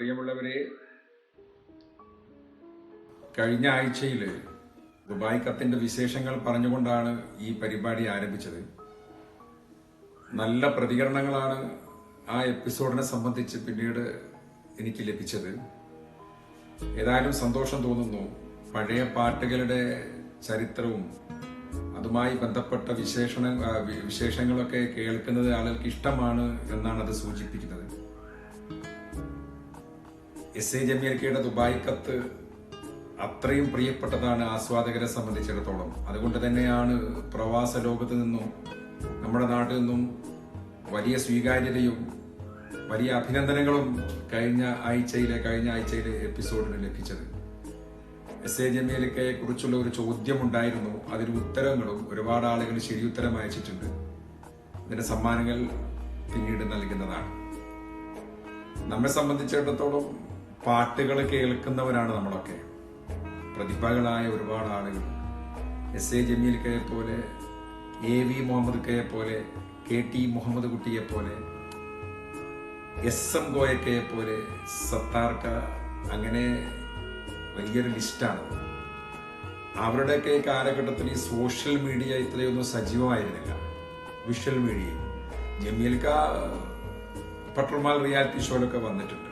പ്രിയമുള്ളവരെ കഴിഞ്ഞ ആഴ്ചയിൽ ദുബായ് കത്തിന്റെ വിശേഷങ്ങൾ പറഞ്ഞുകൊണ്ടാണ് ഈ പരിപാടി ആരംഭിച്ചത്. നല്ല പ്രതികരണങ്ങളാണ് ആ എപ്പിസോഡിനെ സംബന്ധിച്ച് പിന്നീട് എനിക്ക് ലഭിച്ചത്. ഏതായാലും സന്തോഷം തോന്നുന്നു. പഴയ പാട്ടുകളുടെ ചരിത്രവും അതുമായി ബന്ധപ്പെട്ട വിശേഷണ വിശേഷങ്ങളൊക്കെ കേൾക്കുന്നത് ആളുകൾക്ക് ഇഷ്ടമാണ് എന്നാണ് അത് സൂചിപ്പിക്കുന്നത്. എസ് എ ജമീർക്കയുടെ ദുബായ് കത്ത് അത്രയും പ്രിയപ്പെട്ടതാണ് ആസ്വാദകരെ സംബന്ധിച്ചിടത്തോളം. അതുകൊണ്ട് തന്നെയാണ് പ്രവാസ ലോകത്ത് നിന്നും നമ്മുടെ നാട്ടിൽ നിന്നും വലിയ സ്വീകാര്യതയും വലിയ അഭിനന്ദനങ്ങളും കഴിഞ്ഞ ആഴ്ചയിലെ കഴിഞ്ഞ ആഴ്ചയിലെ എപ്പിസോഡിന് ലഭിച്ചത്. എസ് എ ജമീലക്കയെ കുറിച്ചുള്ള ഒരു ചോദ്യമുണ്ടായിരുന്നു. അതിന് ഉത്തരങ്ങളും ഒരുപാട് ആളുകൾ ശരിയുത്തരം അയച്ചിട്ടുണ്ട്. ഇതിന്റെ സമ്മാനങ്ങൾ പിന്നീട് നൽകുന്നതാണ്. നമ്മെ സംബന്ധിച്ചിടത്തോളം പാട്ടുകൾ കേൾക്കുന്നവരാണ് നമ്മളൊക്കെ. പ്രതിഭകളായ ഒരുപാട് ആളുകൾ. എസ് എ ജമീൽ കെ പോലെ എ വി മുഹമ്മദ് കെ പോലെ കെ ടി മുഹമ്മദ് കുട്ടിയെ പോലെ എസ് എം ഗോയക്കയെ പോലെ സത്താർക്ക അങ്ങനെ വലിയൊരു ലിസ്റ്റാണ് അവരുടെയൊക്കെ കാലഘട്ടത്തിൽ ഈ സോഷ്യൽ മീഡിയ ഇത്രയൊന്നും സജീവമായിരുന്നില്ല. വിഷ്വൽ മീഡിയ ജമീൽക്ക പട്രമാൽ റിയാലിറ്റി ഷോയിലൊക്കെ വന്നിട്ടുണ്ട്.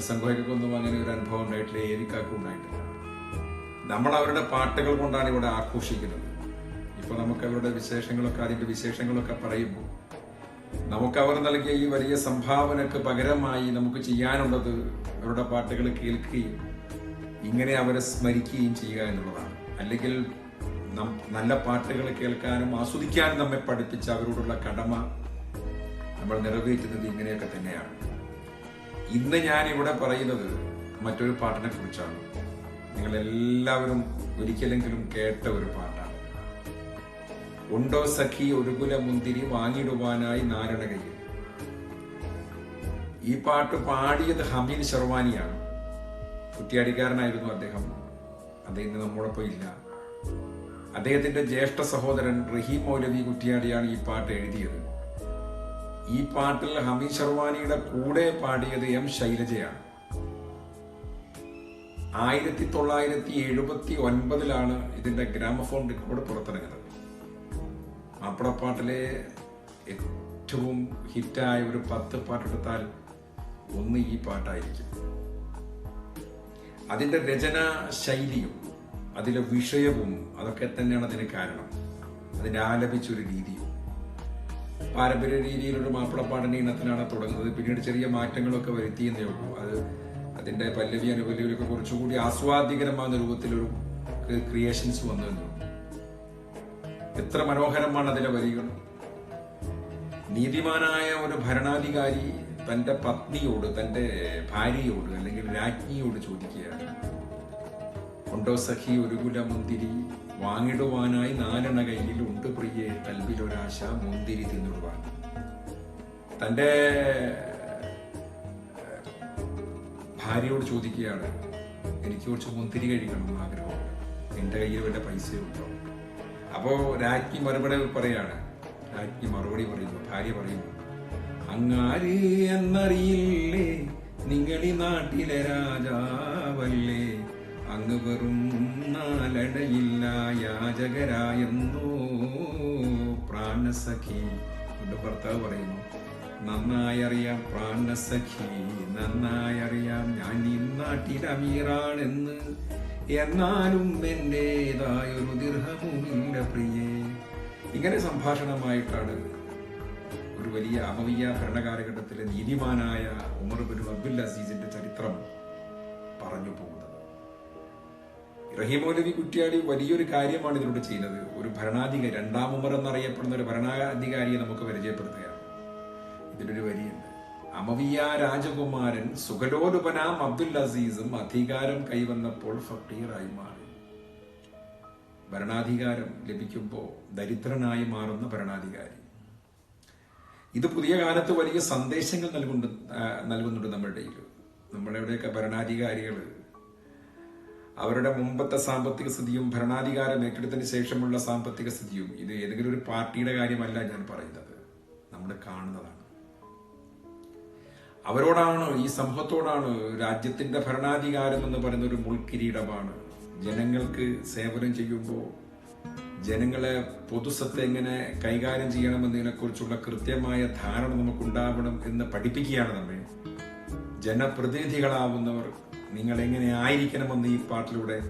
എസ് അങ്ങനെ ഒരു അനുഭവം ഉണ്ടായിട്ടില്ല ഏരിക്കാക്കും ഉണ്ടായിട്ടില്ല നമ്മൾ അവരുടെ പാട്ടുകൾ കൊണ്ടാണ് ഇവിടെ ആഘോഷിക്കുന്നത്. ഇപ്പൊ നമുക്ക് അവരുടെ വിശേഷങ്ങളൊക്കെ അതിന്റെ വിശേഷങ്ങളൊക്കെ പറയുമ്പോൾ നമുക്ക് അവർ നൽകിയ ഈ വലിയ സംഭാവനക്ക് പകരമായി നമുക്ക് ചെയ്യാനുള്ളത് അവരുടെ പാട്ടുകൾ കേൾക്കുകയും ഇങ്ങനെ അവരെ സ്മരിക്കുകയും ചെയ്യുക എന്നുള്ളതാണ്. അല്ലെങ്കിൽ നല്ല പാട്ടുകൾ കേൾക്കാനും ആസ്വദിക്കാനും നമ്മെ പഠിപ്പിച്ച അവരോടുള്ള കടമ നമ്മൾ നിറവേറ്റുന്നത് ഇങ്ങനെയൊക്കെ തന്നെയാണ്. ഇന്ന് ഞാൻ ഇവിടെ പറയുന്നത് മറ്റൊരു പാട്ടിനെ കുറിച്ചാണ്. നിങ്ങൾ എല്ലാവരും ഒരിക്കലെങ്കിലും കേട്ട ഒരു പാട്ടാണ്. ഉണ്ടോ സഖി ഒരുകുല മുന്തിരി വാങ്ങിടുവാനായി നാരണകയിൽ ഈ പാട്ട് പാടിയത് ഹമീദ് ശർവാനിയാണ് കുറ്റിയാടിക്കാരനായിരുന്നു അദ്ദേഹം. അദ്ദേഹം ഇന്ന് നമ്മോടൊപ്പം ഇല്ല. അദ്ദേഹത്തിന്റെ ജ്യേഷ്ഠ സഹോദരൻ റഹീം മൗലവി കുറ്റിയാടിയാണ് ഈ പാട്ട് എഴുതിയത്. ഈ പാട്ടിൽ ഹമി ശർവാനിയുടെ കൂടെ പാടിയത് എം ശൈലജയാണ്. ആയിരത്തി തൊള്ളായിരത്തി എഴുപത്തി ഒൻപതിലാണ് ഇതിന്റെ ഗ്രാമഫോൺ റെക്കോർഡ് പുറത്തിറങ്ങുന്നത്. മാപ്പിളപ്പാട്ടിലെ ഏറ്റവും ഹിറ്റായ ഒരു പത്ത് പാട്ടെടുത്താൽ ഒന്ന് ഈ പാട്ടായിരിക്കും. അതിന്റെ രചന ശൈലിയും അതിലെ വിഷയവും അതൊക്കെ തന്നെയാണ് അതിന് കാരണം. അതിന്റെ ആലപിച്ചൊരു രീതിയും. പാരമ്പര്യ രീതിയിലൊരു മാപ്പിളപ്പാടിന്റെ ഇനത്തിലാണ് തുടങ്ങുന്നത്. പിന്നീട് ചെറിയ മാറ്റങ്ങളൊക്കെ വരുത്തിയെന്നേ ഉള്ളൂ. അത് അതിന്റെ പല്ലവി അനുപല്ലവിയൊക്കെ കുറച്ചുകൂടി ആസ്വാദികരമാകുന്ന രൂപത്തിലൊരു ക്രിയേഷൻസ് വന്നു എത്ര മനോഹരമാണ് അതിലെ വരികൾ. നീതിമാനായ ഒരു ഭരണാധികാരി തന്റെ പത്നിയോട് തന്റെ ഭാര്യയോട് അല്ലെങ്കിൽ രാജ്ഞിയോട് ചോദിക്കുകയാണ്. ഉണ്ടോ സഖി ഒരു കുല മുന്തിരി വാങ്ങിടുവാനായി നാലെണ്ണ കയ്യിൽ ഉണ്ട് പ്രിയെ കൽവിലൊരാശ മുന്തിരി തിന്നിടുവാൻ തന്റെ ഭാര്യയോട് ചോദിക്കുകയാണ് എനിക്ക് കുറച്ച് മുന്തിരി കഴിക്കണം ആഗ്രഹം എന്റെ കയ്യിൽ വല്ല പൈസയുണ്ടോ അപ്പോൾ രാജ്ഞി മറുപടി പറയാണ് രാജ്ഞി മറുപടി പറയുന്നു ഭാര്യ പറയുന്നു അങ്ങാര് എന്നറിയില്ലേ നിങ്ങളീ നാട്ടിലെ രാജാവല്ലേ? അങ്ങ് വെറും നാലടയില്ല യാചകരായെന്നോ? പ്രാണസഖി. എന്റെ ഭർത്താവ് പറയുന്നു നന്നായി അറിയാം പ്രാണസഖി നന്നായി അറിയാം ഞാൻ ഈ നാട്ടിൽ അമീറാണെന്ന്. എന്നാലും എന്റേതായൊരു ദീർഘവുമില്ല പ്രിയേ. ഇങ്ങനെ സംഭാഷണമായിട്ടാണ് ഒരു വലിയ അമവിയ ഭരണകാലഘട്ടത്തിലെ നീതിമാനായ ഉമർ ബിൻ അബ്ദുൽ അസീസിന്റെ ചരിത്രം പറഞ്ഞു പോകുന്നത്. റഹീം കുറ്റിയാടി വലിയൊരു കാര്യമാണ് ഇതിലൂടെ ചെയ്യുന്നത്. ഒരു ഭരണാധികാരി രണ്ടാം ഉമർ എന്നറിയപ്പെടുന്ന ഒരു ഭരണാധികാരിയെ നമുക്ക് പരിചയപ്പെടുത്തുകയാണ്. ഇതിലൊരു വരിയുണ്ട്. അമവിയ രാജകുമാരൻ സുഖലോലുപനാം അബ്ദുൽ അസീസും അധികാരം കൈവന്നപ്പോൾ ഫക്കീറായി മാറി. ഭരണാധികാരം ലഭിക്കുമ്പോൾ ദരിദ്രനായി മാറുന്ന ഭരണാധികാരി. ഇത് പുതിയ കാലത്ത് വലിയ സന്ദേശങ്ങൾ നൽകുന്നുണ്ട് നൽകുന്നുണ്ട് നമ്മുടെ ഇടയിൽ നമ്മുടെയൊക്കെ ഭരണാധികാരികൾ അവരുടെ മുമ്പത്തെ സാമ്പത്തിക സ്ഥിതിയും ഭരണാധികാരം ഏറ്റെടുത്തതിന് ശേഷമുള്ള സാമ്പത്തിക സ്ഥിതിയും ഇത് ഏതെങ്കിലും ഒരു പാർട്ടിയുടെ കാര്യമല്ല ഞാൻ പറയുന്നത്. നമ്മൾ കാണുന്നതാണ്. അവരോടാണ് ഈ സമൂഹത്തോടാണ് രാജ്യത്തിന്റെ ഭരണാധികാരം എന്ന് പറയുന്ന ഒരു മുൾക്കിരീടമാണ്. ജനങ്ങൾക്ക് സേവനം ചെയ്യുമ്പോൾ ജനങ്ങളെ പൊതുസത്ത് എങ്ങനെ കൈകാര്യം ചെയ്യണമെന്നതിനെ കുറിച്ചുള്ള കൃത്യമായ ധാരണ നമുക്കുണ്ടാവണം എന്ന് പഠിപ്പിക്കുകയാണ് നമ്മൾ. ജനപ്രതിനിധികളാവുന്നവർ നിങ്ങൾ എങ്ങനെ ആയിരിക്കണമെന്ന് ഈ പാട്ടിലൂടെ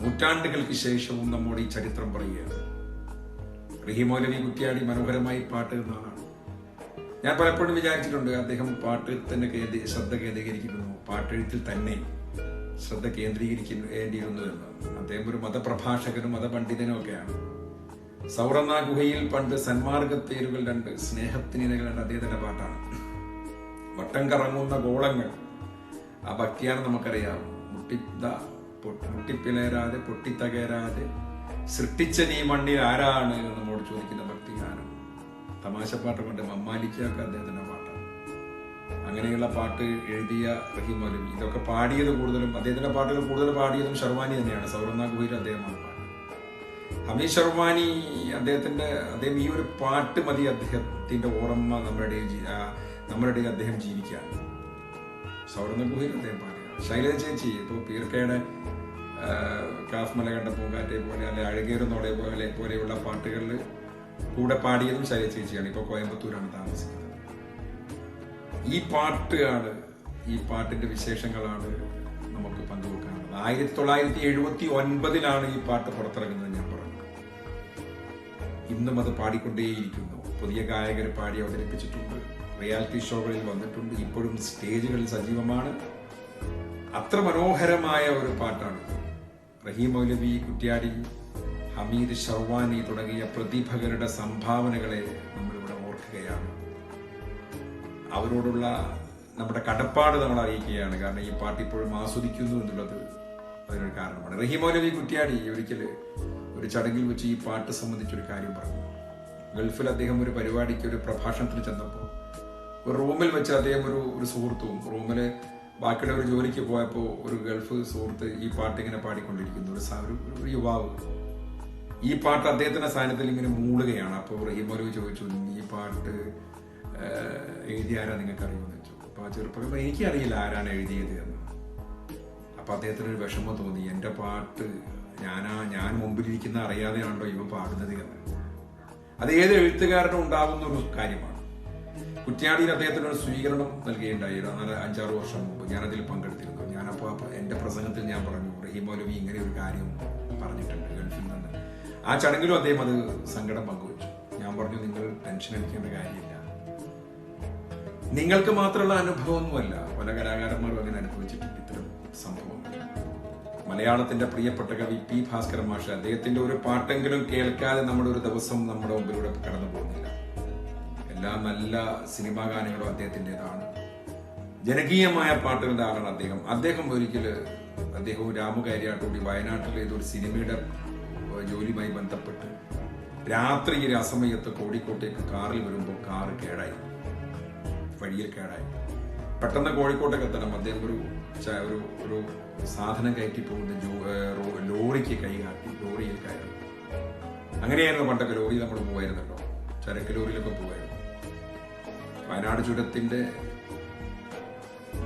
നൂറ്റാണ്ടുകൾക്ക് ശേഷവും നമ്മുടെ ഈ ചരിത്രം പറയുകയാണ്. റഹിമൗലവി കുട്ടിയാടി മനോഹരമായി പാട്ട് എന്ന ആളാണ് ഞാൻ പലപ്പോഴും വിചാരിച്ചിട്ടുണ്ട് അദ്ദേഹം പാട്ട് തന്നെ കേന്ദ്രീ ശ്രദ്ധ കേന്ദ്രീകരിക്കുന്നു പാട്ടെഴുത്തിൽ തന്നെ ശ്രദ്ധ കേന്ദ്രീകരിക്കേണ്ടിയിരുന്നു എന്ന്. അദ്ദേഹം ഒരു മതപ്രഭാഷകനും മതപണ്ഡിതനും ഒക്കെയാണ്. സൗറന്ന ഗുഹയിൽ പണ്ട് സന്മാർഗത്തേരുകൾ രണ്ട് സ്നേഹത്തിനിരകൾ രണ്ട് അദ്ദേഹത്തിന്റെ പാട്ടാണ്. വട്ടം കറങ്ങുന്ന ഗോളങ്ങൾ ആ ഭക്തിയാണ് നമുക്കറിയാം. മുട്ടിത്ത മുട്ടിപ്പിളരാതെ പൊട്ടിത്തകരാതെ സൃഷ്ടിച്ച നീ മണ്ണിൽ ആരാണ് എന്ന് നമ്മോട് ചോദിക്കുന്ന ഭക്തിഗാനം. തമാശപ്പാട്ട് കൊണ്ട് മമ്മാലിക്കാക്ക അദ്ദേഹത്തിന്റെ പാട്ടാണ്. അങ്ങനെയുള്ള പാട്ട് എഴുതിയ റഹീം ഇതൊക്കെ പാടിയത് കൂടുതലും അദ്ദേഹത്തിന്റെ പാട്ടുകൾ കൂടുതൽ പാടിയതും ഷർവാനി തന്നെയാണ്. സൗറന്ന ഗുഹയിൽ അദ്ദേഹമാണ് പാട്ട് ഹമീദ് ഷർവാനി അദ്ദേഹത്തിന്റെ അദ്ദേഹം ഈ ഒരു പാട്ട് മതി അദ്ദേഹത്തിന്റെ ഓർമ്മ നമ്മുടെ നമ്മുടെ അദ്ദേഹം ജീവിക്കാൻ സൗറന്ന ഗുഹയിൽ അദ്ദേഹം പാടിയാണ് ശൈലജ ചേച്ചി ഇപ്പോൾ പീർക്കയുടെ കാഫ് മല കണ്ട പൂങ്കാറ്റെ പോലെ അല്ലെ അഴകേറുന്നോടെ പോലെ പോലെയുള്ള പാട്ടുകളിൽ കൂടെ പാടിയതും ശൈലജ ചേച്ചിയാണ്. ഇപ്പോൾ കോയമ്പത്തൂരാണ് താമസിക്കുന്നത്. ഈ പാട്ടാണ് ഈ പാട്ടിന്റെ വിശേഷങ്ങളാണ് നമുക്ക് പങ്കുവെക്കാനുള്ളത്. ആയിരത്തി തൊള്ളായിരത്തി എഴുപത്തി ഒൻപതിലാണ് ഈ പാട്ട് പുറത്തിറങ്ങുന്നത് ഞാൻ പറഞ്ഞു. ഇന്നും അത് പാടിക്കൊണ്ടേയിരിക്കുന്നു. പുതിയ ഗായകർ പാടി അവതരിപ്പിച്ചിട്ടുണ്ട്. റിയാലിറ്റി ഷോകളിൽ വന്നിട്ടുണ്ട്. ഇപ്പോഴും സ്റ്റേജുകളിൽ സജീവമാണ്. അത്ര മനോഹരമായ ഒരു പാട്ടാണ്. റഹീം മൗലവി കുറ്റ്യാടി ഹമീദ് ഷർവാനി തുടങ്ങിയ പ്രതിഭകളുടെ സംഭാവനകളെ നമ്മളിവിടെ ഓർക്കുകയാണ്. അവരോടുള്ള നമ്മുടെ കടപ്പാട് നമ്മൾ അറിയിക്കുകയാണ്. കാരണം ഈ പാട്ട് ഇപ്പോഴും ആസ്വദിക്കുന്നു എന്നുള്ളത് അതിനൊരു കാരണമാണ്. റഹീം മൗലവി കുറ്റ്യാടി ഒരിക്കൽ ഒരു ചടങ്ങിൽ വെച്ച് ഈ പാട്ട് സംബന്ധിച്ചൊരു കാര്യം പറഞ്ഞു. ഗൾഫിൽ അദ്ദേഹം ഒരു പരിപാടിക്ക് ഒരു പ്രഭാഷണത്തിന് ചെന്നപ്പോൾ റൂമിൽ വെച്ച് അദ്ദേഹം ഒരു ഒരു സുഹൃത്തും. റൂമിൽ ബാക്കിയുള്ള ഒരു ജോലിക്ക് പോയപ്പോൾ ഒരു ഗൾഫ് സുഹൃത്ത് ഈ പാട്ട് ഇങ്ങനെ പാടിക്കൊണ്ടിരിക്കുന്നു. ഒരു ഒരു- യുവാവ്. ഈ പാട്ട് അദ്ദേഹത്തിന്റെ സാന്നിധ്യത്തിൽ ഇങ്ങനെ മൂളുകയാണ്. അപ്പോൾ റഹീം മൗലവി ചോദിച്ചു ഈ പാട്ട് എഴുതി ആരാ നിങ്ങൾക്ക് അറിയുമെന്ന് വെച്ചു അപ്പൊ ആ ചെറുപ്പം എനിക്കറിയില്ല ആരാണ് എഴുതിയത് എന്ന്. അപ്പൊ അദ്ദേഹത്തിന് ഒരു വിഷമം തോന്നി. എന്റെ പാട്ട് ഞാനാ ഞാൻ മുമ്പിലിരിക്കുന്ന അറിയാതെയാണല്ലോ ഇവ പാടുന്നത് എന്ന്. അത് ഏത് എഴുത്തുകാരനും ഉണ്ടാകുന്ന ഒരു കാര്യമാണ്. കുറ്റ്യാടിയിൽ അദ്ദേഹത്തിന് ഒരു സ്വീകരണം നൽകുകയുണ്ടായി നാല് അഞ്ചാറ് വർഷം മുമ്പ് ഞാനതിൽ പങ്കെടുത്തിരുന്നു. ഞാനപ്പോൾ എന്റെ പ്രസംഗത്തിൽ ഞാൻ പറഞ്ഞു റഹീം മൗലവി ഇങ്ങനെ ഒരു കാര്യം പറഞ്ഞിട്ടുണ്ട് ഗൾഫിൽ നിന്ന്. ആ ചടങ്ങിലും അദ്ദേഹം അത് സങ്കടം പങ്കുവച്ചു. ഞാൻ പറഞ്ഞു നിങ്ങൾ ടെൻഷൻ അടിക്കേണ്ട കാര്യമില്ല. നിങ്ങൾക്ക് മാത്രമുള്ള അനുഭവമൊന്നുമല്ല. പല കലാകാരന്മാരും അങ്ങനെ അനുഭവിച്ചിട്ടുണ്ട് ഇത്തരം സംഭവങ്ങൾ. മലയാളത്തിന്റെ പ്രിയപ്പെട്ട കവി പി ഭാസ്കരൻ മാഷ് അദ്ദേഹത്തിന്റെ ഒരു പാട്ടെങ്കിലും കേൾക്കാതെ നമ്മുടെ ഒരു ദിവസം നമ്മുടെ മുമ്പിലൂടെ കടന്നു പോകുന്നില്ല എല്ലാ നല്ല സിനിമാ ഗാനങ്ങളും അദ്ദേഹത്തിന്റെതാണ്. ജനകീയമായ പാട്ടുകളുടെ ആളാണ് അദ്ദേഹം. അദ്ദേഹം ഒരിക്കൽ അദ്ദേഹവും രാമു വയനാട്ടിൽ ഏതൊരു സിനിമയുടെ ജോലിയുമായി ബന്ധപ്പെട്ട് രാത്രിയിൽ അസമയത്ത് കോഴിക്കോട്ടേക്ക് കാറിൽ വരുമ്പോൾ കാറ് കേടായി. വഴിയിൽ കേടായി. പെട്ടെന്ന് കോഴിക്കോട്ടേക്ക് എത്തണം. അദ്ദേഹം ഒരു ഒരു ഒരു സാധനം കയറ്റി പോകുന്ന ലോറിക്ക് കൈ കാട്ടി ലോറിയിൽ കയറി. അങ്ങനെയായിരുന്നു പണ്ടൊക്കെ ലോറി നമ്മൾ പോവായിരുന്നല്ലോ. ചരക്ക് ലോറിയിലൊക്കെ പോവായിരുന്നു. വയനാട് ചുരത്തിന്റെ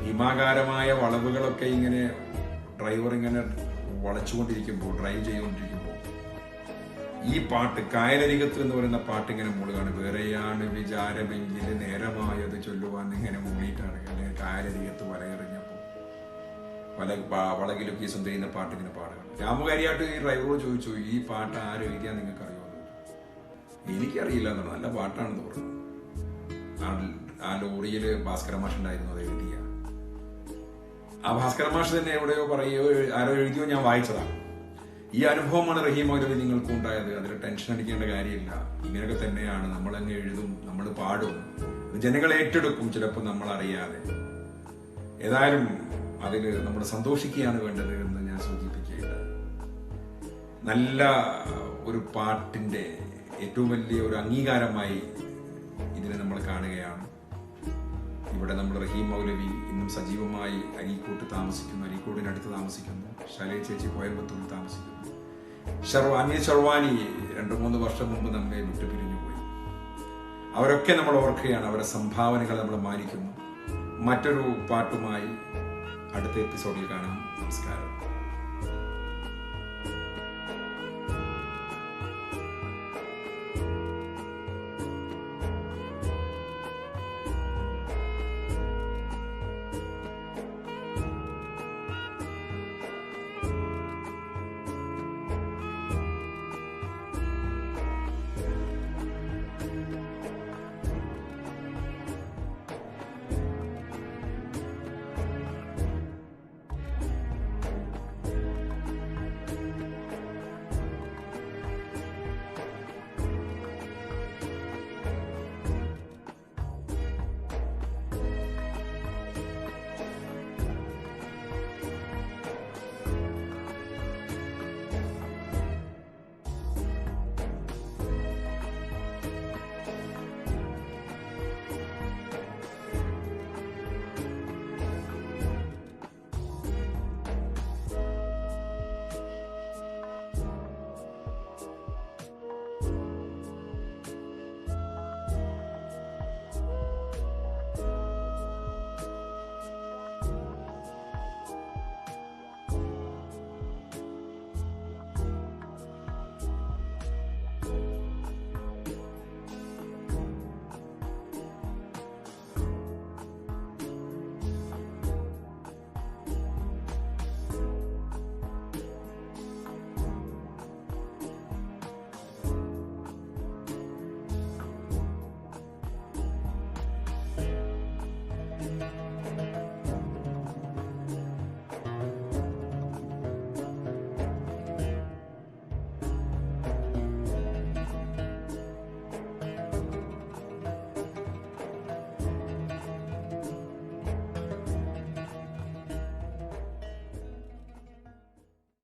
ഭീമാകാരമായ വളവുകളൊക്കെ ഇങ്ങനെ ഡ്രൈവർ ഇങ്ങനെ വളച്ചുകൊണ്ടിരിക്കുമ്പോൾ ഡ്രൈവ് ചെയ്തുകൊണ്ടിരിക്കുമ്പോൾ ഈ പാട്ട് കായലരികത്ത് എന്ന് പറയുന്ന പാട്ട് ഇങ്ങനെ മൂളുകയാണ് വേറെയാണ് വിചാരമെങ്കിൽ നേരമായത് ചൊല്ലുവാൻ ഇങ്ങനെ മൂളിയിട്ടാണ് അല്ലെങ്കിൽ കായലരികത്ത് വലയെറിഞ്ഞപ്പോൾ വല വളകിലും വളകിലൊക്കെ സുന്ദരി എന്ന പാട്ട് ഇങ്ങനെ പാടുകയാണ്. രാമകാരിയായിട്ട് ഈ ഡ്രൈവറോട് ചോദിച്ചു ഈ പാട്ട് ആര് എഴുതിയാ നിങ്ങൾക്ക് ചോദിച്ചു. എനിക്കറിയില്ല എന്നാണ് നല്ല പാട്ടാണെന്ന് പറഞ്ഞു. ആ- ലോറിയിൽ ഭാസ്കര മാഷ് ഉണ്ടായിരുന്നു അത് എഴുതിയ ആ ഭാസ്കര മാഷ് തന്നെ എവിടെയോ പറയോ ആരോ എഴുതിയോ ഞാൻ വായിച്ചതാണ് ഈ അനുഭവമാണ് റഹീം മൗലവി നിങ്ങൾക്ക് ഉണ്ടായത്. അതിൽ ടെൻഷൻ അടിക്കേണ്ട കാര്യമില്ല. ഇങ്ങനെയൊക്കെ തന്നെയാണ്. നമ്മൾ അങ്ങ് എഴുതും നമ്മൾ പാടും. ജനങ്ങൾ ഏറ്റെടുക്കും ചിലപ്പോൾ നമ്മൾ അറിയാതെ ഏതായാലും അതിൽ നമ്മൾ സന്തോഷിക്കുകയാണ് വേണ്ടത് എന്ന് ഞാൻ സൂചിപ്പിക്കുകയുണ്ട് നല്ല ഒരു പാട്ടിന്റെ ഏറ്റവും വലിയ ഒരു അംഗീകാരമായി ഇതിനെ നമ്മൾ കാണുകയാണ്. ഇവിടെ നമ്മൾ റഹീം മൗലവി ഇന്നും സജീവമായി അരീക്കോട്ട് താമസിക്കുന്നു അരീക്കോടിനടുത്ത് താമസിക്കുന്നു. ശൈലജ ചേച്ചി കോയമ്പത്തൂരിൽ താമസിക്കുന്നു. ഷർവാനി ഷർവാനി രണ്ടു മൂന്ന് വർഷം മുമ്പ് നമ്മെ വിട്ടു പിരിഞ്ഞു പോയി. അവരൊക്കെ നമ്മൾ ഓർക്കുകയാണ് അവരുടെ സംഭാവനകൾ നമ്മൾ മാനിക്കുന്നു. മറ്റൊരു പാട്ടുമായി അടുത്ത എപ്പിസോഡിൽ കാണാം. നമസ്കാരം.